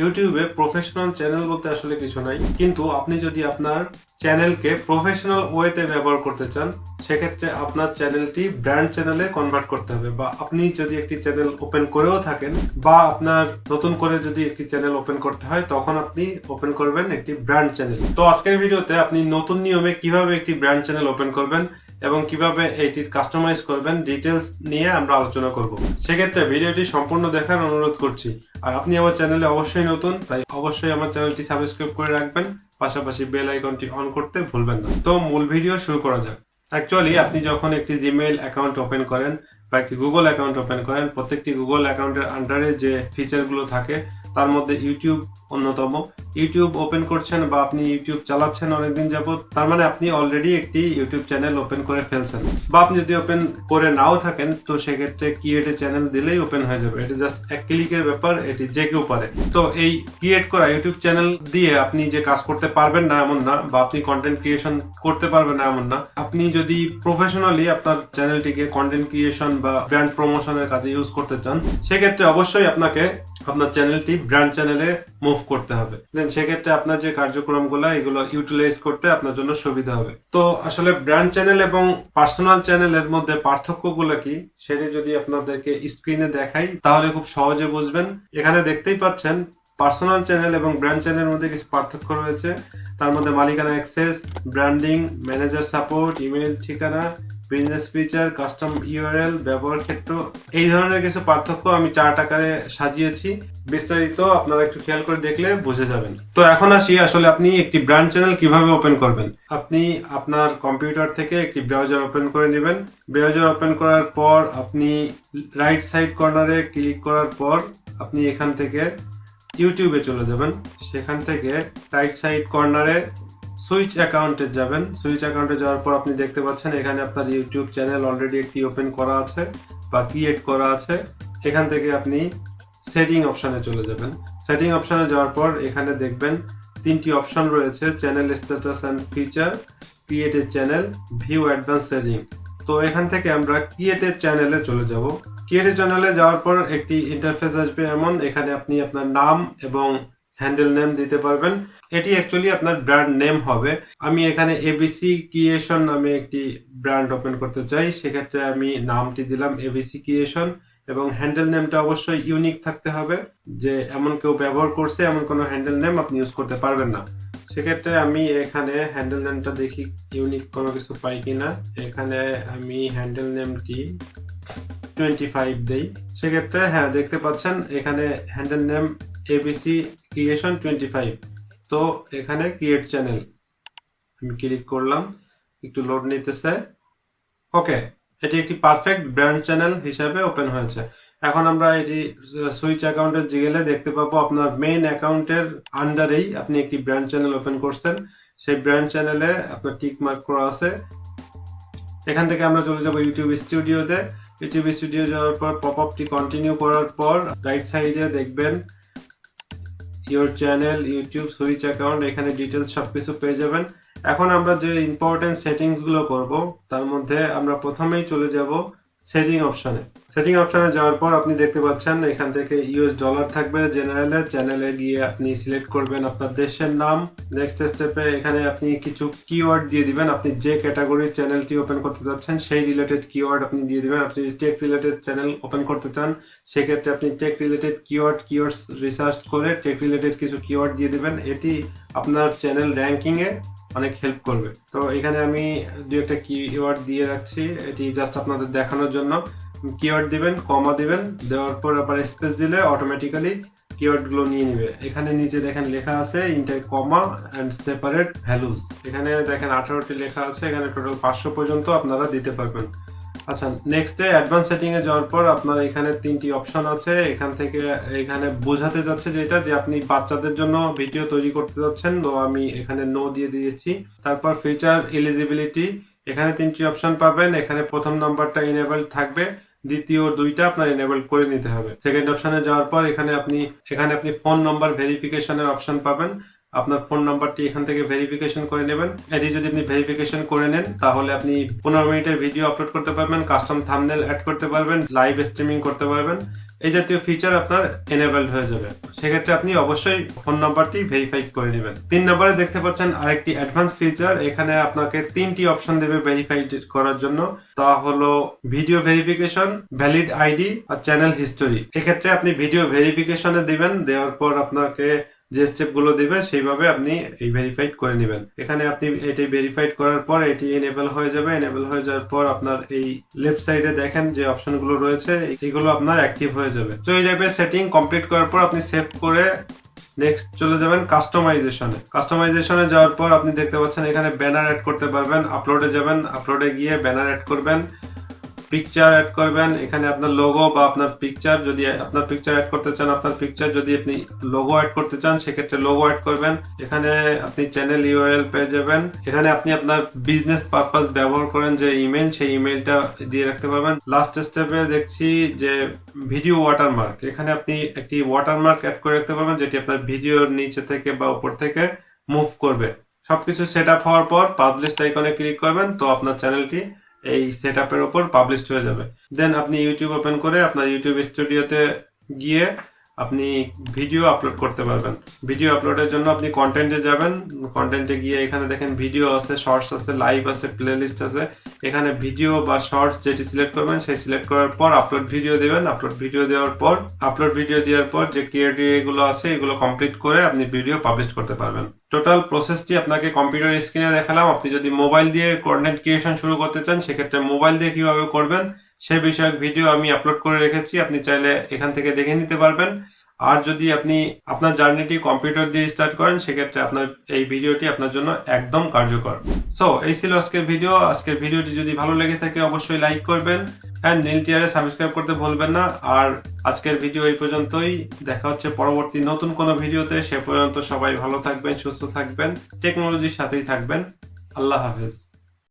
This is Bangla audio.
ইউটিউবে প্রফেশনাল চ্যানেল বলতে আসলে কিছু নাই। কিন্তু আপনি যদি আপনার চ্যানেলকে প্রফেশনাল ওয়েতে ব্যবহার করতে চান, সেক্ষেত্রে আপনার চ্যানেলটি ব্র্যান্ড চ্যানেলে কনভার্ট করতে হবে। বা আপনি যদি একটি চ্যানেল ওপেন করেও থাকেন, বা আপনার নতুন করে যদি একটি চ্যানেল ওপেন করতে হয়, তখন আপনি ওপেন করবেন একটি ব্র্যান্ড চ্যানেল তো আজকের ভিডিওতে আপনি নতুন নিয়মে কীভাবে একটি ব্র্যান্ড চ্যানেল ওপেন করবেন এবং কীভাবে এটি কাস্টমাইজ করবেন ডিটেলস নিয়ে আমরা আলোচনা করব। সেক্ষেত্রে ভিডিওটি সম্পূর্ণ দেখার অনুরোধ করছি। আর আপনি আমার চ্যানেলে অবশ্যই নতুন, তাই অবশ্যই আমার চ্যানেলটি সাবস্ক্রাইব করে রাখবেন। পাশাপাশি বেল আইকনটি অন করতে ভুলবেন না। তো মূল ভিডিও শুরু করা যাক। অ্যাকচুয়ালি আপনি যখন একটি জিমেইল অ্যাকাউন্ট ওপেন করেন বা একটি গুগল অ্যাকাউন্ট ওপেন করেন। প্রত্যেকটি গুগল অ্যাকাউন্টের আন্ডারে যে ফিচারগুলো থাকে, তার মধ্যে ইউটিউব অন্যতম। ইউটিউব ওপেন করছেন বা আপনি ইউটিউব চালাচ্ছেন অনেকদিন যাবত তার মানে আপনি অলরেডি একটি ইউটিউব চ্যানেল ওপেন করে ফেলছেন। বা আপনি যদি ওপেন করে নাও থাকেন, তো সেক্ষেত্রে ক্রিয়েট চ্যানেল দিলেই ওপেন হয়ে যাবে। এটা জাস্ট এক ক্লিকের ব্যাপার, এটি যে কেউ পারে। তো এই ক্রিয়েট করা ইউটিউব চ্যানেল দিয়ে আপনি যে কাজ করতে পারবেন না এমন না, বা আপনি কন্টেন্ট ক্রিয়েশন করতে পারবেন না এমন না, আপনি যদি প্রফেশনালি আপনার চ্যানেলটিকে কন্টেন্ট ক্রিয়েশন বা ব্র্যান্ড প্রমোশনের কাজে ইউজ করতে চান, সেক্ষেত্রে অবশ্যই আপনাকে আপনার চ্যানেলটি ব্র্যান্ড চ্যানেলে মুভ করতে হবে। দেন সেক্ষেত্রে আপনার যে কার্যক্রমগুলো, এগুলো ইউটিলাইজ করতে আপনার জন্য সুবিধা হবে। তো আসলে ব্র্যান্ড চ্যানেল এবং পার্সোনাল চ্যানেলের মধ্যে পার্থক্যগুলো কি, সেটি যদি আপনাদেরকে স্ক্রিনে দেখাই, তাহলে খুব সহজে বুঝবেন। এখানে দেখতেই পাচ্ছেন পার্সোনাল চ্যানেল এবং ব্র্যান্ড চ্যানেলের মধ্যে কিছু পার্থক্য রয়েছে। তার মধ্যে মালিকানা access branding manager support email ঠিকানা বিজনেস ফিচার কাস্টম ইউআরএল ব্যবহার ক্ষেত্র, এই ধরনের কিছু পার্থক্য আমি চার্ট আকারে সাজিয়েছি। বিস্তারিত আপনারা একটু খেয়াল করে দেখলে বুঝে যাবেন। তো এখন আসি, আসলে আপনি একটি ব্র্যান্ড চ্যানেল কীভাবে ওপেন করবেন? আপনি আপনার কম্পিউটার থেকে একটি ব্রাউজার ওপেন করে নেবেন। ব্রাউজার ওপেন করার পর আপনি রাইট সাইড কর্নারে ক্লিক করার পর আপনি এখান থেকে ইউটিউবে চলে যাবেন। সেখান থেকে রাইট সাইড কর্নারে সুইচ অ্যাকাউন্টে যাবেন। সুইচ অ্যাকাউন্টে যাওয়ার পর আপনি দেখতে পাচ্ছেন এখানে আপনার ইউটিউব চ্যানেল অলরেডি একটি ওপেন করা আছে বা ক্রিয়েট করা আছে। এখান থেকে আপনি সেটিং অপশানে চলে যাবেন। সেটিং অপশানে যাওয়ার পর এখানে দেখবেন তিনটি অপশন রয়েছে channel status and feature create channel view advance setting তো এখান থেকে আমরা ক্রিয়েটেড চ্যানেলে চলে যাব। ক্রিয়েটেড চ্যানেলে যাওয়ার পর একটি ইন্টারফেস আসবে এমন, এখানে আপনি আপনার নাম এবং হ্যান্ডেল নেম দিতে পারবেন। এটি অ্যাকচুয়ালি আপনার ব্র্যান্ড নেম হবে। আমি এখানে এবিসি ক্রিয়েশন নামে একটি ব্র্যান্ড ওপেন করতে চাই। সেক্ষেত্রে আমি নামটি দিলাম এবিসি ক্রিয়েশন এবং হ্যান্ডেল নেমটা অবশ্যই ইউনিক থাকতে হবে। যে এমন কেউ ব্যবহার করছে, এমন কোনো হ্যান্ডেল নেম আপনি ইউজ করতে পারবেন না। সেক্ষেত্রে আমি এখানে হ্যান্ডেল নেমটা দেখি ইউনিক কোনো কিছু পাই কিনা। এখানে আমি হ্যান্ডেল নেমটি টোয়েন্টি ফাইভ দিই। সেক্ষেত্রে হ্যাঁ দেখতে পাচ্ছেন, এখানে handle name ABC creation twenty five তো এখানে ক্রিয়েট চ্যানেল আমি ক্লিক করলাম, একটু লোড নিতেছে। ওকে এটি একটি পারফেক্ট ব্র্যান্ড চ্যানেল হিসাবে ওপেন হয়েছে। এখন আমরা এটি সুইচ অ্যাকাউন্টে গেলে দেখতে পাবো আপনার মেইন অ্যাকাউন্টের আন্ডারেই আপনি একটি ব্র্যান্ড চ্যানেল ওপেন করছেন। সেই ব্র্যান্ড চ্যানেলে আপনার টিক মার্ক করা আছে। এখান থেকে আমরা চলে যাব ইউটিউব স্টুডিওতে ইউটিউব স্টুডিও যাওয়ার পর পপ আপটি কন্টিনিউ করার পর রাইট সাইডে দেখবেন your channel YouTube switch account এখানে ডিটেলস সবকিছু পেয়ে যাবেন। এখন আমরা যে ইম্পর্টেন্ট সেটিংসগুলো করব, তার মধ্যে আমরা প্রথমেই চলে যাব সেটিং অপশনে সেটিং অপশনে যাওয়ার পর আপনি দেখতে পাচ্ছেন এখান থেকে ইউএস ডলার থাকবে জেনারেলে চ্যানেলে গিয়ে আপনি সিলেক্ট করবেন আপনার দেশের নাম। নেক্সট স্টেপে এখানে আপনি কিছু কিওয়ার্ড দিয়ে দিবেন। আপনি যে ক্যাটাগরির চ্যানেলটি ওপেন করতে চাচ্ছেন সেই রিলেটেড কিওয়ার্ড আপনি দিয়ে দিবেন। আপনি টেক রিলেটেড চ্যানেল ওপেন করতে চান, সেক্ষেত্রে আপনি tech related keyword keywords research করে টেক রিলেটেড কিছু কিওয়ার্ড দিয়ে দিবেন। এটি আপনার চ্যানেল র্যাঙ্কিংয়ে অনেক হেল্প করবে। তো এখানে আমি দু একটা কিওয়ার্ড দিয়ে রাখছি। এটি জাস্ট আপনাদের দেখানোর জন্য। কিওয়ার্ড দিবেন কমা দিবেন, দেওয়ার পর আবার স্পেস দিলে অটোমেটিক্যালি কিওয়ার্ডগুলো নিয়ে নেবে। এখানে নিচে দেখেন লেখা আছে enter comma and separate values এখানে দেখেন আঠারোটি লেখা আছে, এখানে টোটাল পাঁচশো পর্যন্ত আপনারা দিতে পারবেন। আচ্ছা নেক্সট অ্যাডভান্স সেটিং এ যাওয়ার পর আপনার এখানে তিনটি অপশন আছে। এখান থেকে, এখানে বোঝাতে যাচ্ছে যেটা, যে আপনি বাচ্চাদের জন্য ভিডিও তৈরি করতে যাচ্ছেন। তো আমি এখানে নো দিয়ে দিয়েছি। তারপর ফিচার এলিজিবিলিটি এখানে তিনটি অপশন পাবেন। এখানে প্রথম নাম্বারটা ইনেবল থাকবে। দ্বিতীয় দুইটা আপনার এনেবল করে নিতে হবে। সেকেন্ড অপশনে যাওয়ার পর এখানে আপনি এখানে আপনি ফোন নাম্বার ভেরিফিকেশনের অপশন পাবেন। আপনার ফোন নাম্বারটি এখান থেকে ভেরিফিকেশন করে নেবেন। এটি যদি আপনি ভেরিফিকেশন করে নেন, তাহলে আপনি পনেরো মিনিটের ভিডিও আপলোড করতে পারবেন কাস্টম থামনেল অ্যাড করতে পারবেন লাইভ স্ট্রিমিং করতে পারবেন। এই জাতীয় ফিচার আপনার এনেবেলড হয়ে যাবে। সেক্ষেত্রে আপনি অবশ্যই ফোন নাম্বারটি ভেরিফাই করে নেবেন। তিন নম্বরে দেখতে পাচ্ছেন আরেকটি অ্যাডভান্স ফিচার এখানে আপনাকে তিনটি অপশন দেবে ভেরিফাই করার জন্য। তা হলো ভিডিও ভেরিফিকেশন ভ্যালিড আইডি আর চ্যানেল হিস্টোরি এক্ষেত্রে আপনি ভিডিও ভেরিফিকেশনে দিবেন, দেওয়ার পর আপনাকে যে স্টেপগুলো দিবে, সেইভাবে আপনি এই ভেরিফাইড করে নেবেন। এখানে আপনি এটি ভেরিফাইড করার পর এটি এনেবল হয়ে যাবে। এনেবল হয়ে যাওয়ার পর আপনার এই লেফট সাইডে দেখেন যে অপশনগুলো রয়েছে, এগুলো আপনার অ্যাক্টিভ হয়ে যাবে। তো এই টাইপের সেটিং কমপ্লিট করার পর আপনি সেভ করে নেক্সট চলে যাবেন কাস্টমাইজেশনে কাস্টমাইজেশনে যাওয়ার পর আপনি দেখতে পাচ্ছেন এখানে ব্যানার অ্যাড করতে পারবেন আপলোডে যাবেন আপলোডে গিয়ে ব্যানার অ্যাড করবেন। পিকচার অ্যাড করবেন। এখানে আপনার লোগো বা আপনার পিকচার যদি আপনার পিকচার অ্যাড করতে চান, আপনার পিকচার যদি আপনি লোগো অ্যাড করতে চান, সেক্ষেত্রে লোগো অ্যাড করবেন। এখানে আপনি চ্যানেল ইউআরএল পেয়ে যাবেন। এখানে আপনি আপনার বিজনেস পারপাস ব্যবহার করেন যে ইমেল সেই ইমেলটা দিয়ে রাখতে পারবেন। লাস্ট স্টেপে দেখছি যে ভিডিও ওয়াটারমার্ক এখানে আপনি একটি ওয়াটারমার্ক অ্যাড করে রাখতে পারবেন, যেটি আপনার ভিডিওর নিচে থেকে বা উপর থেকে মুভ করবে। সবকিছু সেট আপ হওয়ার পর পাবলিশ আইকনে ক্লিক করবেন। তো আপনার চ্যানেলটি এই সেট আপের ওপর পাবলিশ হয়ে যাবে। দেন আপনি ইউটিউব ওপেন করে আপনার ইউটিউব স্টুডিওতে গিয়ে আপনি ভিডিও আপলোড করতে পারবেন। ভিডিও আপলোডের জন্য আপনি কন্টেন্টে যাবেন। কন্টেন্টে গিয়ে এখানে দেখেন ভিডিও আছে শর্টস আছে লাইভ আছে প্লেলিস্ট আছে। এখানে ভিডিও বা শর্টস যেটি সিলেক্ট করবেন, সেই সিলেক্ট করার পর আপলোড ভিডিও দেবেন। আপলোড ভিডিও দেওয়ার পর আপলোড ভিডিও দেওয়ার পর যে ক্রিয়েটিভ এগুলো আছে, এগুলো কমপ্লিট করে আপনি ভিডিও পাবলিশ করতে পারবেন। টোটাল প্রসেসটি আপনাকে কম্পিউটার স্ক্রিনে দেখালাম। আপনি যদি মোবাইল দিয়ে কন্টেন্ট ক্রিয়েশন শুরু করতে চান, সেক্ষেত্রে মোবাইল দিয়ে কীভাবে করবেন? সে বিষয়ক ভিডিও আমি আপলোড করে রেখেছি, আপনি চাইলে এখান থেকে দেখে নিতে পারবেন। আর যদি আপনি আপনার জার্নিটি কম্পিউটার দিয়ে স্টার্ট করেন, সেক্ষেত্রে আপনার এই ভিডিওটি আপনার জন্য একদম কার্যকর। সো এই ছিল আজকের ভিডিও আজকের ভিডিওটি যদি ভালো লেগে থাকে, অবশ্যই লাইক করবেন। অ্যান্ড নীল টিয়ারে সাবস্ক্রাইব করতে ভুলবেন না। আর আজকের ভিডিও এই পর্যন্তই। দেখা হচ্ছে পরবর্তী নতুন কোনো ভিডিওতে সে পর্যন্ত সবাই ভালো থাকবেন, সুস্থ থাকবেন টেকনোলজির সাথেই থাকবেন। আল্লাহ হাফেজ।